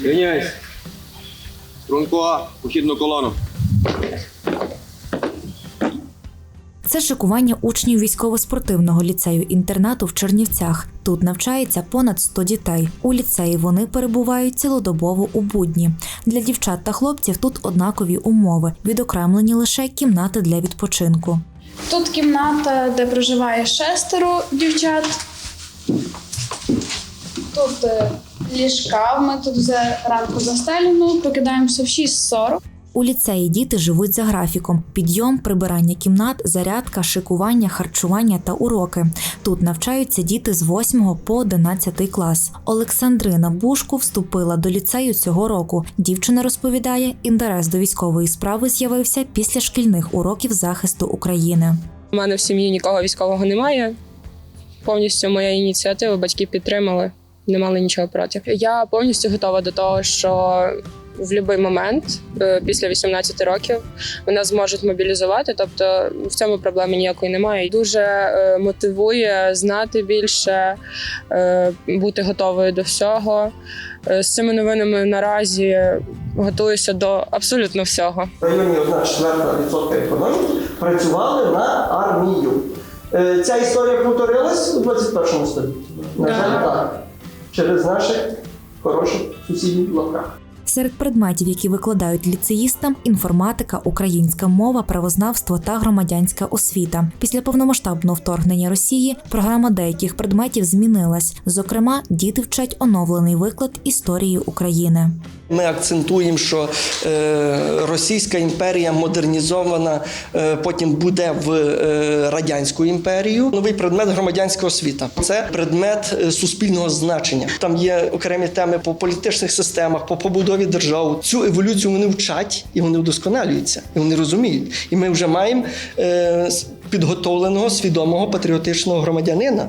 Рівняйся. Струнко, похідну колону. Це шикування учнів військово-спортивного ліцею інтернату в Чернівцях. Тут навчається понад 100 дітей. У ліцеї вони перебувають цілодобово у будні. Для дівчат та хлопців тут однакові умови, відокремлені лише кімнати для відпочинку. Тут кімната, де проживає шестеро дівчат. Тут е, ліжка. Ми тут вже ранку застелено, прокидаємося в 6.40. У ліцеї діти живуть за графіком: підйом, прибирання кімнат, зарядка, шикування, харчування та уроки. Тут навчаються діти з 8 по 11 клас. Олександрина Бушку вступила до ліцею цього року. Дівчина розповідає, інтерес до військової справи з'явився після шкільних уроків захисту України. У мене в сім'ї нікого військового немає. Повністю моя ініціатива, батьки підтримали, не мали нічого проти. Я повністю готова до того, що в будь-який момент е, після 18 років мене зможуть мобілізувати. Тобто в цьому проблеми ніякої немає. Дуже е, мотивує знати більше, е, бути готовою до всього. З цими новинами наразі готуюся до абсолютно всього. районі 1,4% економіки працювали на армію. Ця історія повторилась у 21 столітті. На жаль, так. Через наших хороших сусідів в. Серед предметів, які викладають ліцеїстам, інформатика, українська мова, правознавство та громадянська освіта. Після повномасштабного вторгнення Росії програма деяких предметів змінилась. Зокрема, діти вчать оновлений виклад історії України. Ми акцентуємо, що е, Російська імперія модернізована, е, потім буде в е, радянську імперію. Новий предмет громадянська освіта. Це предмет суспільного значення. Там є окремі теми по політичних системах, по побудові держав. Цю еволюцію вони вчать і вони вдосконалюються, і вони розуміють. І ми вже маємо підготовленого свідомого патріотичного громадянина.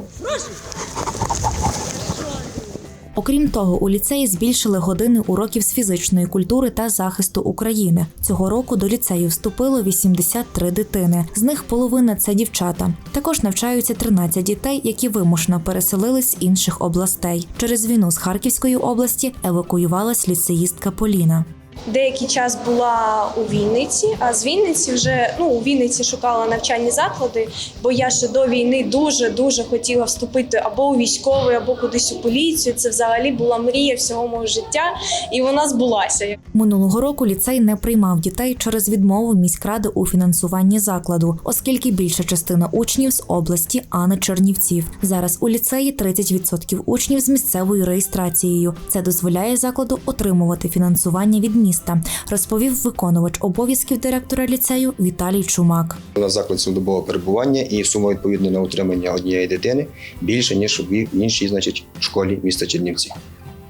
Окрім того, у ліцеї збільшили години уроків з фізичної культури та захисту України. Цього року до ліцею вступило 83 дитини. З них половина це дівчата. Також навчаються 13 дітей, які вимушено переселились з інших областей. Через війну з Харківської області евакуювалась ліцеїстка Поліна. Деякий час була у Вінниці, а з Вінниці вже ну у Вінниці шукала навчальні заклади, бо я ще до війни дуже дуже хотіла вступити або у військовий, або кудись у поліцію. Це взагалі була мрія всього мого життя, і вона збулася. Минулого року ліцей не приймав дітей через відмову міськради у фінансуванні закладу, оскільки більша частина учнів з області, а не Чернівців. Зараз у ліцеї 30% учнів з місцевою реєстрацією. Це дозволяє закладу отримувати фінансування від міста, розповів виконувач обов'язків директора ліцею Віталій Чумак. У нас заклад цілодобового перебування і сума відповідно на утримання однієї дитини більше, ніж в іншій, значить, школі міста Чернівці.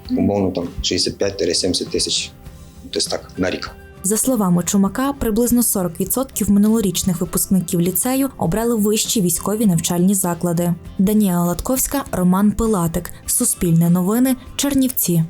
Умовно там 65-70 тисяч, десь так, на рік. За словами Чумака, приблизно 40% минулорічних випускників ліцею обрали вищі військові навчальні заклади. Даніела Латковська, Роман Пилатик, Суспільне новини, Чернівці.